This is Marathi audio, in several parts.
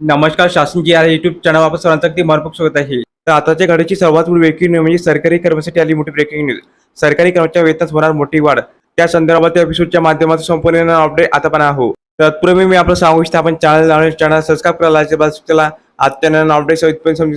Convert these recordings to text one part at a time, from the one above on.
नमस्कार शासन जी आहे युट्यूब चॅनल वापस सर्वांचं अगदी मनपूर्वक स्वागत आहे. तर आताच्या घडीची सर्वात मोठी ब्रेकिंग न्यूज म्हणजे सरकारी कर्मचारी आली मोठी ब्रेकिंग न्यूज सरकारी कर्मचारी वेतनात होणार मोठी वाढ. त्या संदर्भात एपिसोडच्या माध्यमातून संपूर्ण अपडेट आता पण आहो तत्पूर्वी मी आपलं सांगू इच्छितो आपण चॅनल चॅनल सबस्क्राईब करायला चला. आजच्या अपडेट समजून समजू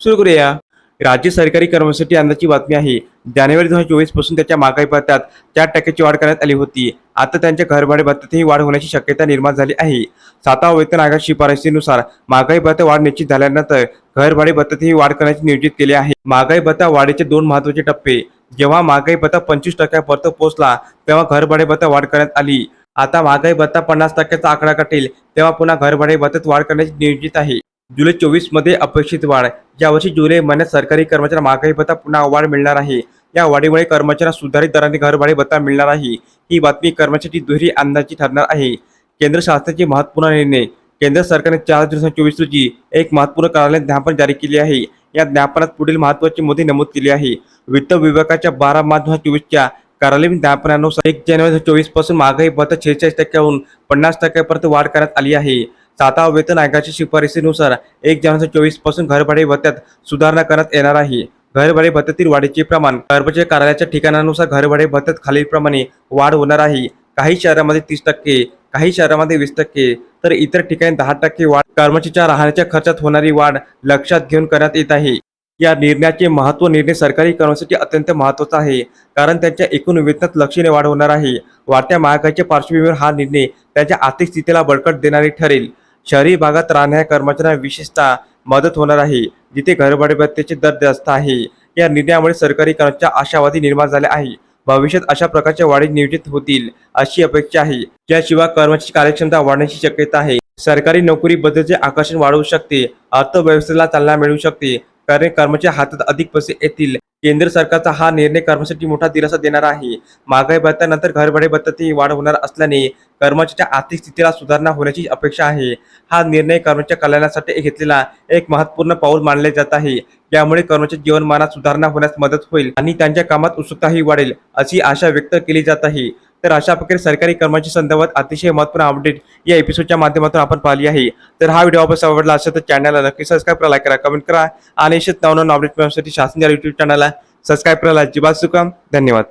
सुरू करूया. राज्य सरकारी कर्मचारी अंदाची बातमी आहे. जानेवारी दोन हजार चोवीसपासून त्याच्या महागाई भत्त्यात चार टक्क्याची वाढ करण्यात आली होती. आता त्यांच्या घरभाडे भत्त्यातही वाढ होण्याची शक्यता निर्माण झाली आहे. सातवा वेतन आयोग शिफारशीनुसार महागाई भत्ता वाढ निश्चित झाल्यानंतर घरभाडे भत्त्यातही वाढ करण्याचे नियोजित केले आहे. महागाई भत्ता वाढीचे दोन महत्त्वाचे टप्पे. जेव्हा महागाई भत्ता पंचवीस टक्क्यापर्यंत पोहोचला तेव्हा घरभाडे भत्ता वाढ करण्यात आली. आता महागाई भत्ता पन्नास टक्क्याचा आकडा कटेल तेव्हा पुन्हा घरभाडे भत्त्यात वाढ करण्याचे नियोजित आहे. जुलै चोवीसमध्ये अपेक्षित वाढ यावर्षी जुलै महिन्यात सरकारी कर्मचाऱ्यांना महागाई भत्ता पुन्हा वाढ मिळणार आहे. या वाढीमुळे कर्मचाऱ्यांना सुधारित दराने घरभाडे भत्ता मिळणार आहे. ही बातमी कर्मचारी दुहेरी अंदाजी ठरणार आहे. केंद्र शासनाचे महत्त्वपूर्ण निर्णय. केंद्र सरकारने चार दिवसांनी चोवीस रोजी एक महत्त्वपूर्ण कार्यालय ज्ञापन जारी केले आहे. या ज्ञापनात पुढील महत्त्वाचे मुद्दे नमूद केले आहे. वित्त विभागाच्या बारा मार्च दोन हजार चोवीसच्या कार्यालयीन ज्ञापनानुसार एक जानेवारी दोन हजार चोवीसपासून महागाई भत्ता शेहेचाळीस टक्क्याहून पन्नास टक्क्यापर्यंत वाढ करण्यात आली आहे. सातवा वेतन आयोगाच्या शिफारसीनुसार एक जानेवारी चोवीसपासून घरभाडे भत्त्यात सुधारणा करण्यात येणार आहे. घरभाडे भत्त्यातील वाढीचे प्रमाण कर्मचारी कार्यालयाच्या ठिकाणानुसार घरभाडे भत्त्यात खालीलप्रमाणे वाढ होणार आहे. काही शहरामध्ये तीस टक्के काही शहरामध्ये वीस टक्के तर इतर ठिकाणी दहा टक्के वाढ कर्मचाऱ्याच्या राहण्याच्या खर्चात होणारी वाढ लक्षात घेऊन करण्यात येत आहे. या निर्णयाचे महत्त्व निर्णय सरकारी कर्मचाऱ्यांसाठी अत्यंत महत्त्वाचा आहे कारण त्यांच्या एकूण वेतनात लक्षणीय वाढ होणार आहे. वाढत्या महागाईच्या पार्श्वभूमीवर हा निर्णय त्यांच्या आर्थिक स्थितीला बळकट देणारी ठरेल. शहरी भागात राहणाऱ्या कर्मचाऱ्यांना विशेषतः मदत होणार आहे जिथे घरभाडेभत्त्याचे दर जास्त आहे. या निर्णयामुळे सरकारी कर्मच्या आशावादी निर्माण झाले आहे भविष्यात अशा प्रकारच्या वाढी नियोजित होतील अशी अपेक्षा आहे. याशिवाय कर्मची कार्यक्षमता वाढण्याची शक्यता आहे. सरकारी नोकरी बद्दलचे आकर्षण वाढवू शकते अर्थव्यवस्थेला चालना मिळू शकते कारण कर्मचाऱ्या हातात अधिक पैसे येतील. केंद्र सरकारचा हा निर्णय कर्मचारी मोठा दिलासा देणार आहे. महागाई भत्त्यानंतर घरभाडे भत्त्यातही वाढ होणार असल्याने कर्मचाऱ्याच्या आर्थिक स्थितीला सुधारणा होण्याची अपेक्षा आहे. हा निर्णय कर्मचाऱ्या कल्याणासाठी घेतलेला एक महत्त्वपूर्ण पाऊल मानले जात आहे. यामुळे कर्मचारी जीवनमानात सुधारणा होण्यास मदत होईल आणि त्यांच्या कामात उत्सुकताही वाढेल अशी आशा व्यक्त केली जात आहे. तर अशा प्रकारे सरकारी कर्मचारी संदर्भात अतिशय महत्त्वपूर्ण अपडेट या एपिसोडच्या माध्यमातून आपण पाहिली आहे. तर हा व्हिडिओ आपण आवडला असेल तर चॅनलला नक्की सबस्क्राईब करा लाईक करा कमेंट करा आणि असेच नवनवीन अपडेट मिळवण्यासाठी शासन युट्यूब चॅनलला सबस्क्राईब करायला अजिबात चुका. धन्यवाद.